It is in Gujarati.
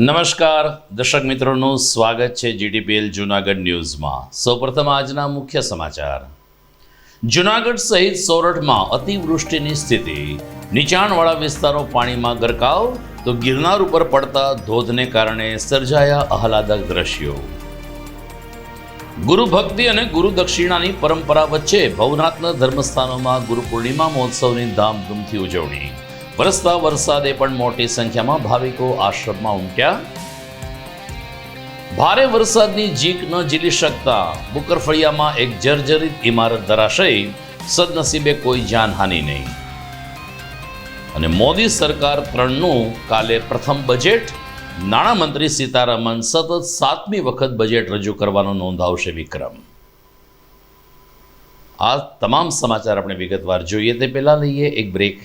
નમસ્કાર. દર્શક મિત્રોનું સ્વાગત છે જીટીપીએલ જૂનાગઢ ન્યૂઝમાં. સૌપ્રથમ આજના મુખ્ય સમાચાર. જૂનાગઢ સહિત સોરઠમાં અતિવૃષ્ટિની સ્થિતિ. નીચાણવાળા વિસ્તારો પાણીમાં ગરકાવ, તો ગિરનાર ઉપર પડતા ધોધને કારણે સર્જાયા આહલાદક દ્રશ્યો. ગુરુ ભક્તિ અને ગુરુ દક્ષિણાની પરંપરા વચ્ચે ભવનાથના ધર્મસ્થાનોમાં ગુરુ પૂર્ણિમા મહોત્સવની ધામધૂમથી ઉજવણી. વરસતા વરસાદે પણ મોટી સંખ્યામાં ભાવિકો આશ્રમમાં ઉમટ્યા. ભારે વરસાદની જીક ન ઝીલી શકતા બુકરફળિયામાં એક જર્જરિત ઇમારત ધરાશય સદનસીબે કોઈ જાનહાનિ નહીં. અને મોદી સરકાર ત્રણનું કાલે પ્રથમ બજેટ, નાણામંત્રી સીતારામન સતત સાતમી વખત બજેટ રજૂ કરવાનો નોંધાવશે વિક્રમ. આ તમામ સમાચાર આપણે વિગતવાર જોઈએ તે પહેલાં લઈએ એક બ્રેક.